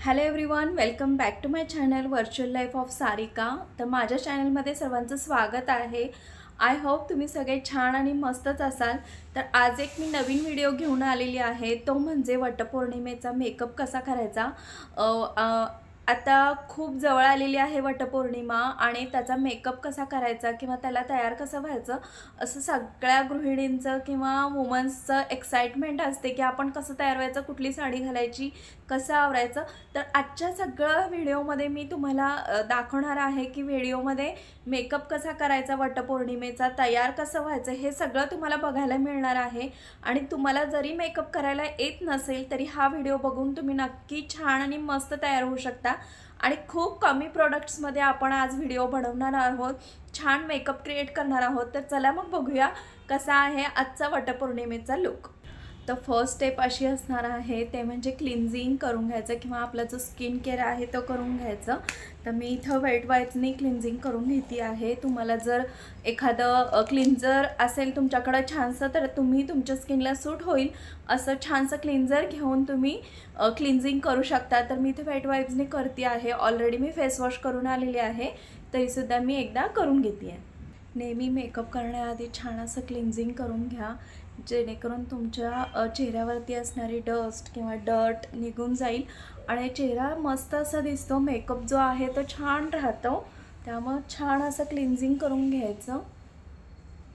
Hello everyone welcome back to my channel virtual life of Sarika तर माझ्या चॅनलमध्ये सर्वांचं स्वागत आहे. आय होप तुम्ही सगळे छान आणि मस्तच असाल. तर आज एक मी नवीन व्हिडिओ घेऊन आलेली आहे. तो म्हणजे वटपौर्णिमेचा मेकअप कसा करायचा? आता खूप जवळ आलेली आहे वटपौर्णिमा आणि त्याचा मेकअप कसा करायचा किंवा त्याला तयार कसं व्हायचं असं सगळ्या गृहिणींचं किंवा वुमन्सचं एक्साइटमेंट असते की आपण कसं तयार व्हायचं कुठली साडी घालायची कसं आवरायचं. तर आजच्या सगळं व्हिडिओमध्ये मी तुम्हाला दाखवणार आहे की व्हिडिओमध्ये मेकअप कसा करायचा वटपौर्णिमेचा तयार कसं व्हायचं हे सगळं तुम्हाला बघायला मिळणार आहे. आणि तुम्हाला जरी मेकअप करायला येत नसेल तरी हा व्हिडिओ बघून तुम्ही नक्की छान आणि मस्त तयार होऊ शकता. आणि खूप कमी प्रोडक्ट्समध्ये आपण आज व्हिडिओ बनवणार आहोत. छान मेकअप क्रिएट करणार आहोत. तर चला मग बघूया कसा आहे आजचा वटपौर्णिमेचा लुक तर फर्स्ट स्टेप अशी असणार आहे ते म्हणजे क्लिन्झिंग करून घ्यायचं किंवा आपला जो स्किन केअर आहे तो करून घ्यायचं. तर मी इथं वेट वाईप्सनी क्लिन्झिंग करून घेते आहे. तुम्हाला जर एखादं क्लिन्झर असेल तुमच्याकडं छानसं तर तुम्ही तुमच्या स्किनला सूट होईल. असं छानसं क्लिन्झर घेऊन तुम्ही क्लिन्झिंग करू शकता. तर मी इथे वेट वाईप्सनी करते आहे. ऑलरेडी मी फेसवॉश करून आलेली आहे. तरीसुद्धा मी एकदा करून घेते आहे. नेहमी मेकअप करण्याआधी छान असं क्लिन्झिंग करून घ्या. जेणेकरून तुमच्या चेहऱ्यावरती असणारी डस्ट किंवा डर्ट निघून जाईल. आणि चेहरा मस्त असा दिसतो मेकअप जो आहे तो छान राहतो. त्यामुळं छान असं क्लिन्झिंग करून घ्यायचं.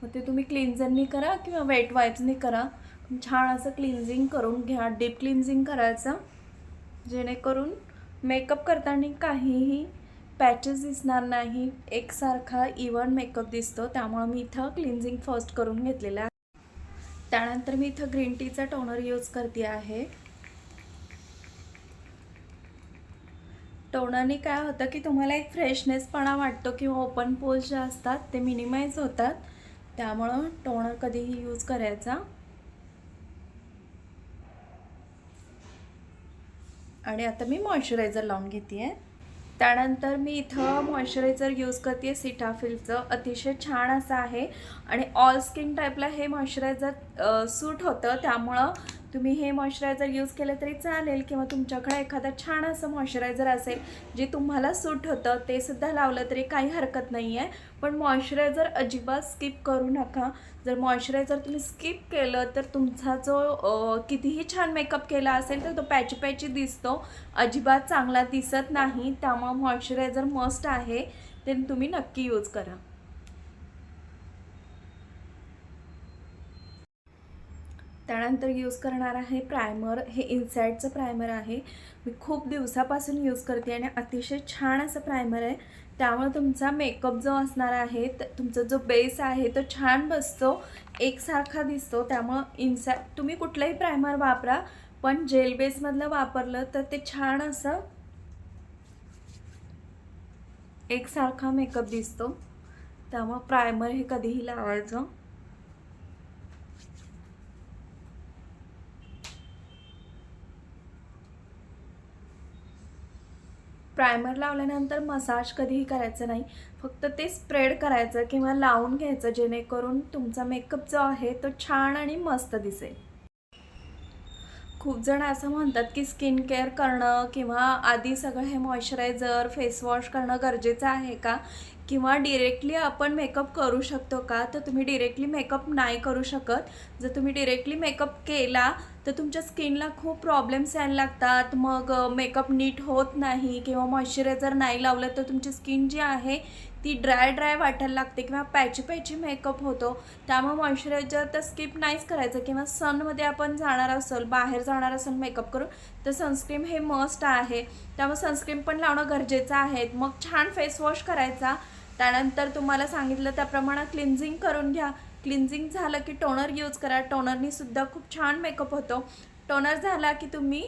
मग ते तुम्ही क्लिन्झरनी करा किंवा वेट वाईप्सनी करा. छान असं क्लिन्झिंग करून घ्या डीप क्लिन्झिंग करायचं. जेणेकरून मेकअप करताना काहीही पॅचेस दिसणार नाही. एकसारखा इवन मेकअप दिसतो. त्यामुळं मी इथं क्लिन्झिंग फर्स्ट करून घेतलेलं आहे. त्यानंतर मी इथं ग्रीन टीचा टोनर यूज करते आहे. टोनरने काय होतं की तुम्हाला एक फ्रेशनेसपणा वाटतो किंवा ओपन पोल्स जे असतात ते मिनिमाइज होतात. त्यामुळं टोनर कधीही यूज करायचा. आणि आता मी मॉइश्चरायझर लावून घेते आहे त्यानंतर मी इथं मॉइश्चरायझर यूज करते सिटाफिलचं. अतिशय छान असं आहे. आणि ऑल स्किन टाईपला हे मॉइश्चरायझर सूट होतं. त्यामुळं तुम्ही हे मॉइश्चरायझर यूज केलं तरी चालेल किंवा तुमच्याकडे एखादं छान असं मॉइश्चरायझर असेल जे तुम्हाला सूट होतं ते सुद्धा लावलं तरी काही हरकत नाही आहे पण मॉइश्चरायझर अजिबात स्किप करू नका. जर मॉइश्चरायझर तुम्ही स्किप केलं तर तुमचा जो कितीही छान मेकअप केला असेल तर तो पॅची पॅची दिसतो. अजिबात चांगला दिसत नाही. त्यामुळं मॉइश्चरायझर मस्ट आहे. ते तुम्ही नक्की यूज करा. त्यानंतर यूज करणार आहे प्रायमर हे इन्साईडचं प्रायमर आहे. मी खूप दिवसापासून यूज करते आणि अतिशय छान असं प्रायमर आहे. त्यामुळे तुमचा मेकअप जो असणार आहे तुमचा जो बेस आहे तो छान बसतो. एकसारखा दिसतो. त्यामुळं इन्सा तुम्ही कुठलंही प्रायमर वापरा पण जेल बेसमधलं वापरलं तर ते छान असं एकसारखा मेकअप दिसतो. त्यामुळं प्रायमर हे कधीही लावायचं. प्रायमर लावल्यानंतर मसाज कधीही करायचं नाही. फक्त ते स्प्रेड करायचं किंवा लावून घ्यायचं जेणेकरून तुमचा मेकअप जो आहे तो छान आणि मस्त दिसेल. खूप जण असं म्हणतात की स्किन केअर करणं किंवा आधी सगळं हे मॉइश्चरायझर फेस वॉश करणं गरजेचं आहे का? किंवा डिरेक्टली आपण मेकअप करू शकतो का? तर तुम्ही डिरेक्टली मेकअप नाही करू शकत. जर तुम्ही डिरेक्टली मेकअप केला तर तुमच्या स्किनला खूप प्रॉब्लेम्स यायला लागतात. मग मेकअप नीट होत नाही किंवा मॉइश्चरायझर नाही लावलं तर तुमची स्किन जी आहे ती ड्राय ड्राय वाटायला लागते किंवा पॅची पॅची मेकअप होतो. त्यामुळे मॉइश्चरायझर तर स्किप नाहीच करायचं. किंवा सनमध्ये आपण जाणार असेल बाहेर जाणार असेल मेकअप करून तर सनस्क्रीम हे मस्ट आहे. त्यामुळे सनस्क्रीम पण लावणं गरजेचं आहे. मग छान फेस वॉश करायचा. त्यानंतर तुम्हाला सांगितलं त्याप्रमाणे क्लिन्झिंग करून घ्या. क्लिन्झिंग झालं की टोनर यूज करा. टोनरनी सुद्धा खूप छान मेकअप होतो. टोनर झाला की तुम्ही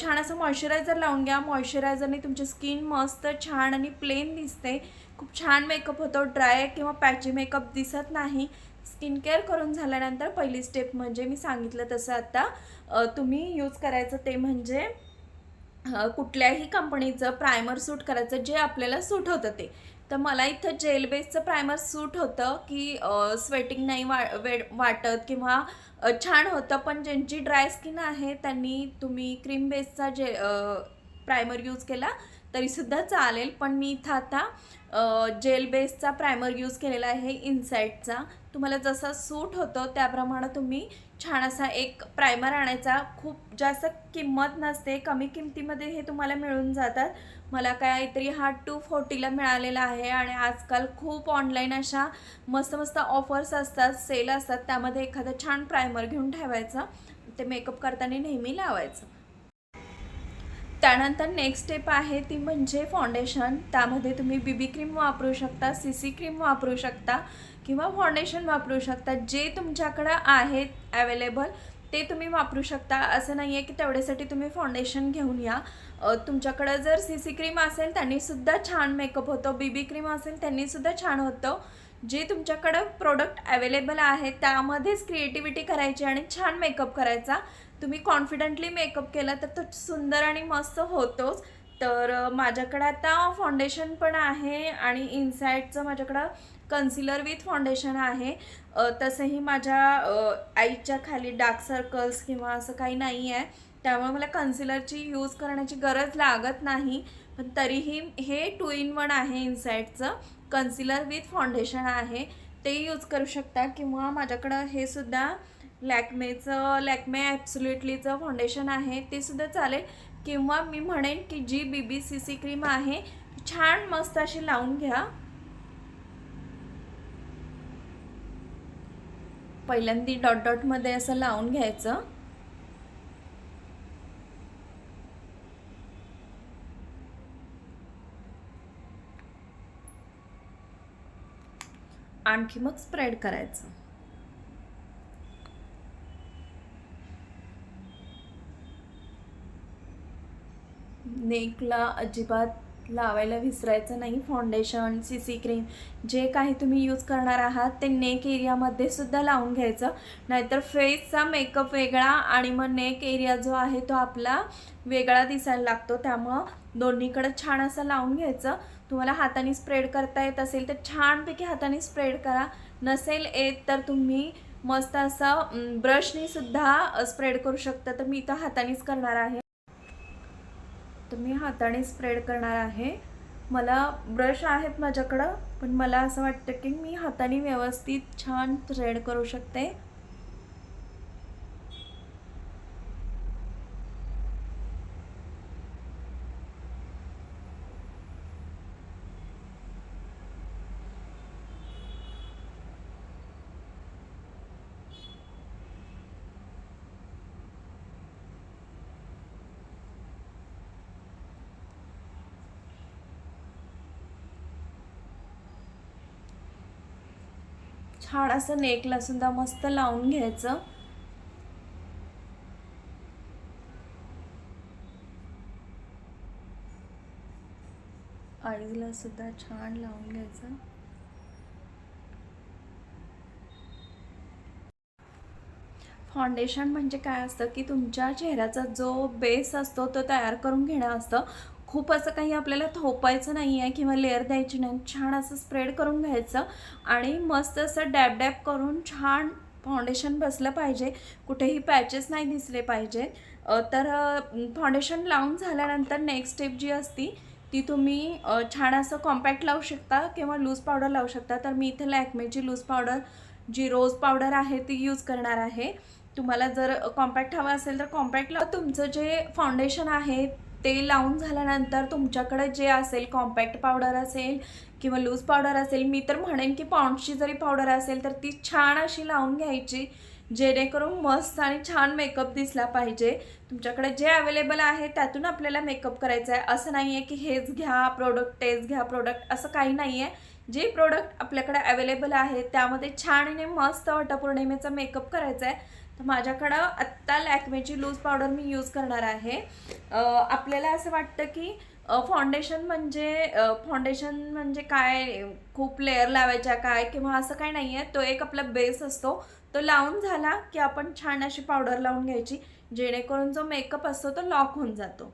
छान असं मॉइश्चरायझर लावून घ्या. मॉइश्चरायझरने तुमची स्किन मस्त छान आणि प्लेन दिसते. खूप छान मेकअप होतो. ड्राय किंवा पॅची मेकअप दिसत नाही. स्किन केअर करून झाल्यानंतर पहिली स्टेप म्हणजे मी सांगितलं तसं आता तुम्ही यूज करायचं ते म्हणजे कुठल्याही कंपनीचं प्रायमर सूट करायचं जे आपल्याला सूट होतं ते. तर मला इथं जेल बेसचं प्रायमर सूट होतं की स्वेटिंग नाही वा वे वाटत किंवा छान होतं पण ज्यांची ड्राय स्किन आहे त्यांनी तुम्ही क्रीम बेसचा जे प्रायमर यूज केला तरीसुद्धा चालेल. पण मी इथं आता जेल बेसचा प्रायमर यूज केलेला आहे इनसाईटचा तुम्हाला जसा सूट होतो त्याप्रमाणे तुम्ही छान असा एक प्रायमर आणायचा. खूप जास्त किंमत नसते कमी किमतीमध्ये हे तुम्हाला मिळून जातात. मला काहीतरी हा टू फोर्टीला मिळालेला आहे आणि आजकाल खूप ऑनलाईन अशा मस्त मस्त ऑफर्स असतात सेल असतात. त्यामध्ये एखादं छान प्रायमर घेऊन ठेवायचं. ते मेकअप करताना नेहमी लावायचं. त्यानंतर नेक्स्ट स्टेप आहे ती म्हणजे फाउंडेशन त्यामध्ये तुम्ही बी बी क्रीम वापरू शकता सी सी क्रीम वापरू शकता किंवा फाउंडेशन वापरू शकता. जे तुमच्याकडं आहेत अवेलेबल ते तुम्ही वापरू शकता. असं नाही आहे की तेवढ्यासाठी तुम्ही फाउंडेशन घेऊन या. तुमच्याकडं जर सी सी क्रीम असेल त्यांनीसुद्धा छान मेकअप होतो. बी बी क्रीम असेल त्यांनीसुद्धा छान होतं. जे तुमच्याकडं प्रोडक्ट अवेलेबल आहेत त्यामध्येच क्रिएटिव्हिटी करायची आणि छान मेकअप करायचा. तुम्ही कॉन्फिडंटली मेकअप केला तर तो सुंदर आणि मस्त होतोच. तर माझ्याकडं आता फाउंडेशन पण आहे आणि इनसाईडचं माझ्याकडं कन्सिलर विथ फाउंडेशन आहे. तसंही माझ्या आईच्या खाली डार्क सर्कल्स किंवा असं काही नाही आहे त्यामुळे मला कन्सिलरची यूज करण्याची गरज लागत नाही. पण तरीही हे टू इन वन आहे इनसाईडचं कन्सिलर विथ फाउंडेशन आहे. ते यूज करू शकता किंवा माझ्याकडं हे सुद्धा लॅकमेचं लॅकमे ॲप्सुलेटलीचं फाउंडेशन आहे ते सुद्धा चालेल. किंवा मी म्हणेन की जी B B C C cream आहे छान मस्त अशी लावून घ्या. पहिल्यांदी डॉट डॉटमध्ये असं लावून घ्यायचं. आणखी मग स्प्रेड करायचं. नेकला अजिबात लावायला विसरायचं नाही. फाउंडेशन सी सी क्रीम जे काही तुम्ही यूज करणार आहात ते नेक एरियामध्ये सुद्धा लावून घ्यायचं. नाहीतर फेसचा मेकअप वेगळा आणि मग नेक एरिया जो आहे तो आपला वेगळा दिसायला लागतो. त्यामुळं दोन्हीकडं छान असं लावून घ्यायचं. तुम्हाला हाताने स्प्रेड करता येत असेल तर छानपैकी हाताने स्प्रेड करा. नसेल येत तर तुम्ही मस्त असं ब्रशनीसुद्धा स्प्रेड करू शकता. तर मी इथं हातानेच करणार आहे. तर मी हाताने स्प्रेड करणार आहे. मला ब्रश आहेत माझ्याकडं पण मला असं वाटतं की मी हाताने व्यवस्थित छान स्प्रेड करू शकते. छान असं नेकला सुद्धा मस्त लावून घ्यायचं. आईला सुद्धा छान लावून घ्यायचं. फाउंडेशन म्हणजे काय असतं की तुमच्या चेहऱ्याचा जो बेस असतो तो तयार करून घेणं असतं. खूप असं काही आपल्याला थोपायचं नाही आहे किंवा लेअर द्यायची नाही. छान असं स्प्रेड करून घ्यायचं आणि मस्त असं डॅब डॅब करून छान फाउंडेशन बसलं पाहिजे. कुठेही पॅचेस नाही दिसले पाहिजे. तर फाउंडेशन लावून झाल्यानंतर नेक्स्ट स्टेप जी असती ती तुम्ही छान असं कॉम्पॅक्ट लावू शकता किंवा लूज पावडर लावू शकता. तर मी इथे लॅकमेची लूज पावडर जी रोज पावडर आहे ती यूज करणार आहे. तुम्हाला जर कॉम्पॅक्ट हवं असेल तर कॉम्पॅक्ट लावा. तुमचं जे फाउंडेशन आहे ते लावून झाल्यानंतर तुमच्याकडे जे असेल कॉम्पॅक्ट पावडर असेल किंवा लूज पावडर असेल मी तर म्हणेन की पाऊंडची जरी पावडर असेल तर ती छान अशी लावून घ्यायची जेणेकरून मस्त आणि छान मेकअप दिसला पाहिजे. तुमच्याकडे जे अवेलेबल आहे त्यातून आपल्याला मेकअप करायचा आहे असं नाही आहे की हेच घ्या प्रोडक्ट तेच घ्या प्रोडक्ट असं काही नाही आहे जे प्रोडक्ट आपल्याकडे अवेलेबल आहे त्यामध्ये छान आणि मस्त वटपौर्णिमेचा मेकअप करायचा आहे तर माझ्याकडं आत्ता लॅकमेची लूज पावडर मी यूज करणार आहे. आपल्याला असं वाटतं की फाउंडेशन म्हणजे फाउंडेशन म्हणजे काय? खूप लेअर लावायच्या काय? किंवा असं काय नाही आहे तो एक आपला बेस असतो. तो लावून झाला की आपण छान अशी पावडर लावून घ्यायची जेणेकरून जो मेकअप असतो तो लॉक होऊन जातो.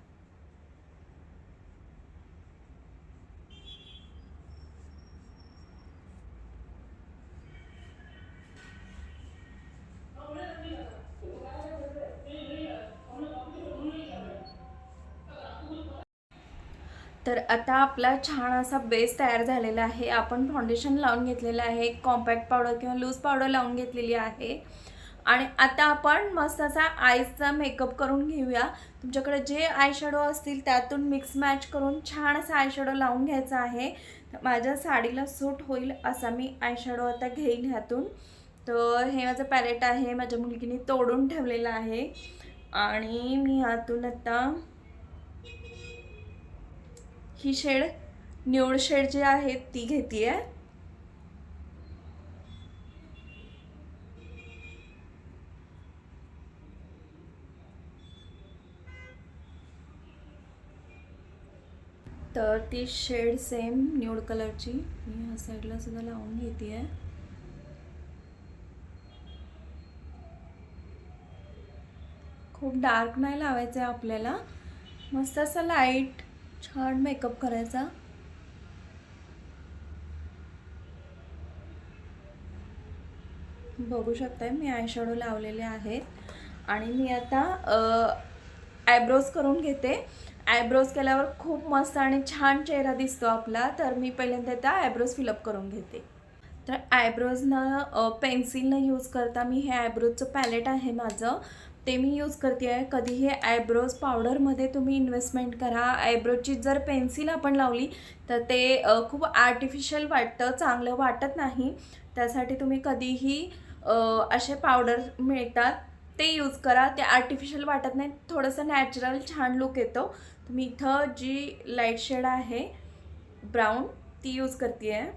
तर आता आपला छान असा बेस तयार झालेला आहे. आपण फाउंडेशन लावून घेतलेलं आहे. कॉम्पॅक्ट पावडर किंवा लूज पावडर लावून घेतलेली आहे. आणि आता आपण मस्त असा आईचा मेकअप करून घेऊया. तुमच्याकडे जे आय शॅडो असतील त्यातून मिक्स मॅच करून छान असा आय शॅडो लावून घ्यायचा आहे. माझ्या साडीला सूट होईल असा मी आय शॅडो आता घेईन ह्यातून. तर हे माझं पॅलेट आहे. माझ्या मुलगीने तोडून ठेवलेलं आहे. आणि मी ह्यातून आता ही शेड न्यूड शेड जी आहे ती घेते आहे तर ती शेड सेम न्यूड कलरची. मी ह्या साईडला सुद्धा लावून घेते आहे खूप डार्क नाही लावायचं आहे आपल्याला. मस्त असं लाइट छान मेकअप करायचा. बघू शकताय मी आयशॅडो लावलेले आहेत. आणि मी आता आयब्रोज करून घेते. आयब्रोज केल्यावर खूप मस्त आणि छान चेहरा दिसतो आपला. तर मी पहिल्यांदा आता आयब्रोज फिलअप करून घेते. तर आयब्रोजनं पेन्सिलनं यूज करता मी हे आयब्रोजचं पॅलेट आहे माझं. ते मी यूज करते आहे कधीही आयब्रोज पावडरमध्ये तुम्ही इन्व्हेस्टमेंट करा. आयब्रोजची जर पेन्सिल आपण लावली तर ते खूप आर्टिफिशियल वाटतं चांगलं वाटत नाही. त्यासाठी तुम्ही कधीही असे पावडर मिळतात ते यूज करा. ते आर्टिफिशियल वाटत नाही थोडंसं नॅचरल छान लुक येतो. तुम्ही इथं जी लाइट शेड आहे ब्राऊन ती यूज करते आहे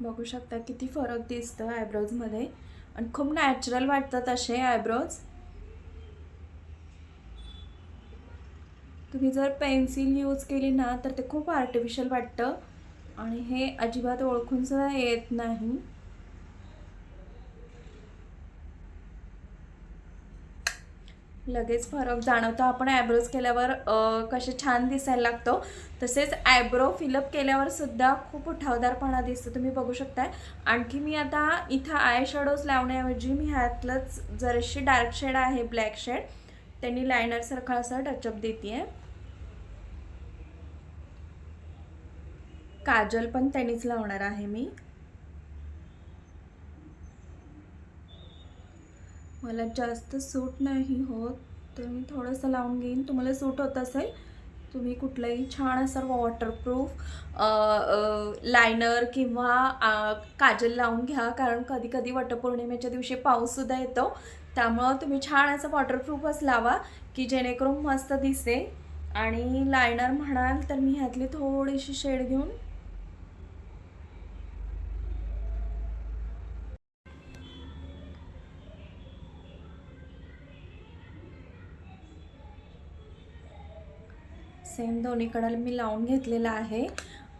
बघू शकता किती फरक दिसतं आयब्रोजमध्ये. आणि खूप नॅचरल वाटतात असे आयब्रोज. तुम्ही जर पेन्सिल यूज केली ना तर ते खूप आर्टिफिशियल वाटतं. आणि हे अजिबात ओळखून सुद्धा येत नाही. लगेच फरक जाणवतो. आपण ॲब्रोज केल्यावर कसे छान दिसायला लागतो. तसेच ॲब्रो फिलअप केल्यावर सुद्धा खूप उठावदारपणा दिसतो. तुम्ही बघू शकताय. आणखी मी आता इथं आय शॅडोज लावण्याऐवजी मी ह्यातलंच जरशी डार्क शेड आहे ब्लॅक शेड त्यांनी लायनरसारखं असं टचअप देते आहे काजल पण त्यांनीच लावणार आहे मी. मला जास्त सूट नाही होत तर मी थोडंसं लावून घेईन. तुम्हाला सूट होत असेल तुम्ही कुठलंही छान असं वॉटरप्रूफ लायनर किंवा काजल लावून घ्या. कारण कधी कधी वटपौर्णिमेच्या दिवशी पाऊससुद्धा येतो. त्यामुळं तुम्ही छान असं वॉटरप्रूफच लावा की जेणेकरून मस्त दिसे आणि लायनर म्हणाल तर मी ह्यातली थोडीशी शेड घेऊन सेम दोन्हीकडं मी लावून घेतलेलं आहे.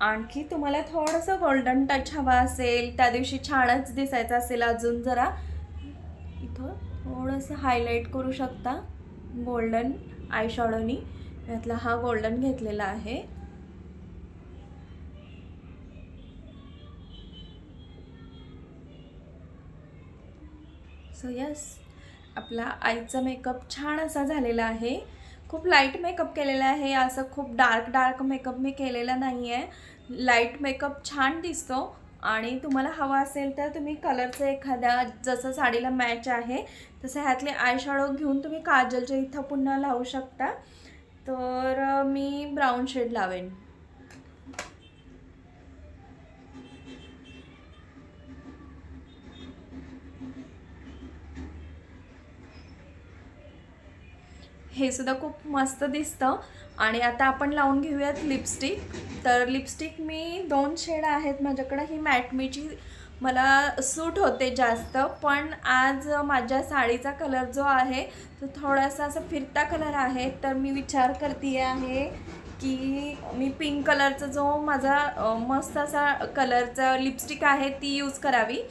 आणखी तुम्हाला थोडंसं गोल्डन टच हवा असेल त्या दिवशी छानच दिसायचं असेल अजून जरा. इथं थोडंसं हायलाईट करू शकता गोल्डन आय शॉडोनी यातला हा गोल्डन घेतलेला आहे. सो यस आपला आईचा मेकअप छान असा झालेला आहे. खूप लाइट मेकअप केलेला आहे. असं खूप डार्क डार्क मेकअप मी केलेला नाही आहे लाइट मेकअप छान दिसतो. आणि तुम्हाला हवा असेल तर तुम्ही कलरचं एखाद्या जसं साडीला मॅच आहे तसं ह्यातले आय शॅडो घेऊन तुम्ही काजलच्या इथं पुन्हा लावू शकता. तर मी ब्राऊन शेड लावेन. हे सुद्धा खूप मस्त दिसतं. आणि आता आपण लावून घेऊयात लिपस्टिक तर लिपस्टिक मी दोन शेड आहेत माझ्याकडं. ही मॅटमीची मला सूट होते जास्त. पण आज माझ्या साडीचा कलर जो आहे तो थोडासा असा फिरता कलर आहे. तर मी विचार करते आहे की मी पिंक कलरचा जो माझा मस्त असा कलरचा लिपस्टिक आहे ती यूज करावी.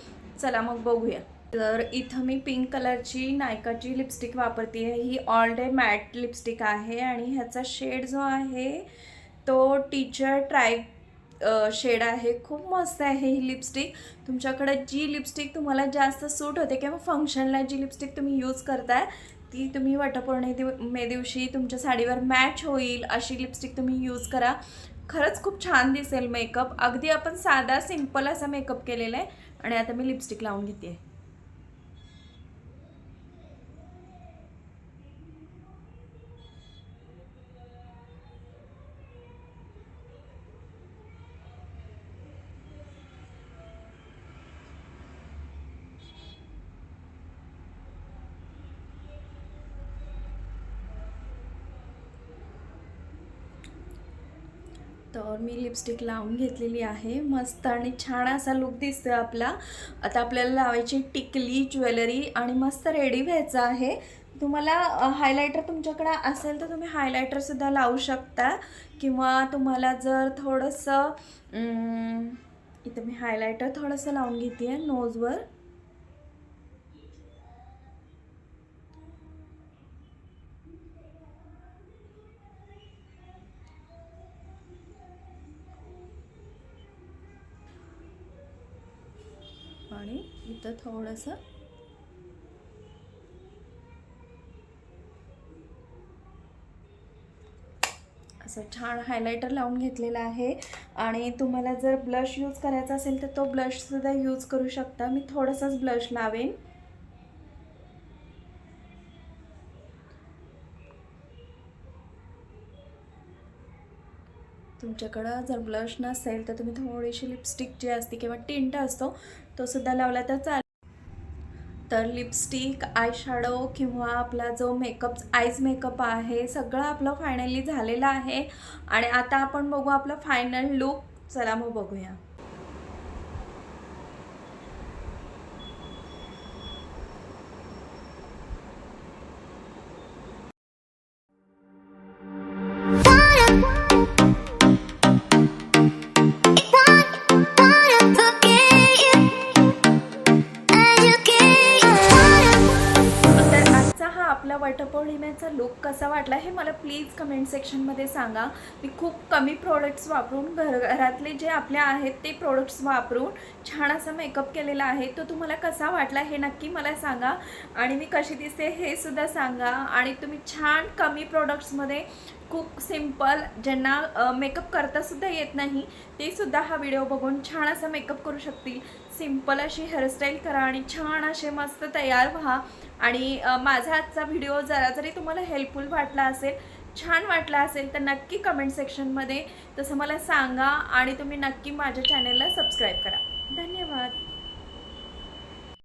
चला मग बघूया. तर इथं मी पिंक कलरची नायकाची लिपस्टिक वापरते आहे ही ऑल डे मॅट लिपस्टिक आहे आणि ह्याचा शेड जो आहे तो टीचर ट्राय शेड आहे. खूप मस्त आहे ही लिपस्टिक तुमच्याकडे जी लिपस्टिक तुम्हाला जास्त सूट होते किंवा फंक्शनला जी लिपस्टिक तुम्ही यूज करताय ती तुम्ही वटपौर्णे दिव मे दिवशी तुमच्या साडीवर मॅच होईल अशी लिपस्टिक तुम्ही यूज करा. खरंच खूप छान दिसेल मेकअप अगदी आपण साधा सिंपल असा मेकअप केलेला आहे आणि आता मी लिपस्टिक लावून घेते तर मी लिपस्टिक लावून घेतलेली आहे. मस्त आणि छान असा लुक दिसतो आपला. आता आपल्याला लावायची टिकली ज्वेलरी आणि मस्त रेडी व्हायचं आहे. तुम्हाला हायलायटर तुमच्याकडे असेल तर तुम्ही हायलायटरसुद्धा लावू शकता. किंवा तुम्हाला जर थोडंसं इथं मी हायलायटर थोडंसं लावून घेते आहे नोजवर आणि इथं थोडंसं असं छान हायलायटर लावून घेतलेला आहे. आणि तुम्हाला जर ब्लश यूज करायचा असेल तर तो ब्लशसुद्धा यूज करू शकता. मी थोडंसंच ब्लश लावेन. तुमच्याकडं जर ब्लश नसेल तर तुम्ही थोडीशी लिपस्टिक जी असते किंवा टिंट असतो तो सुद्धा लावला तर चालेल. तर लिपस्टिक आय शॅडो किंवा आपला जो मेकअप आईज मेकअप आहे सगळं आपलं फायनली झालेलं आहे. आणि आता आपण बघू आपलं फायनल लुक चला मग बघूया. वटपौर्णिमेचा लुक कसा वाटला हे मला प्लीज कमेंट सेक्शनमध्ये सांगा. मी खूप कमी प्रोडक्ट्स वापरून घर घरातले जे आपल्या आहेत ते प्रोडक्ट्स वापरून छान असा मेकअप केलेला आहे. तो तुम्हाला कसा वाटला हे नक्की मला सांगा. आणि मी कशी दिसते हे सुद्धा सांगा. आणि तुम्ही छान कमी प्रोडक्ट्समध्ये खूप सिंपल ज्यांना मेकअप करतासुद्धा येत नाही ते सुद्धा हा व्हिडिओ बघून छान असा मेकअप करू शकतील. सिंपल अशी हेअरस्टाईल करा आणि छान असे मस्त तयार व्हा. आणि माझा आजचा व्हिडिओ जरा जरी तुम्हाला हेल्पफुल वाटला असेल छान वाटला असेल तर नक्की कमेंट सेक्शनमध्ये तसं मला सांगा आणि तुम्ही नक्की माझ्या चॅनलला सबस्क्राईब करा. धन्यवाद.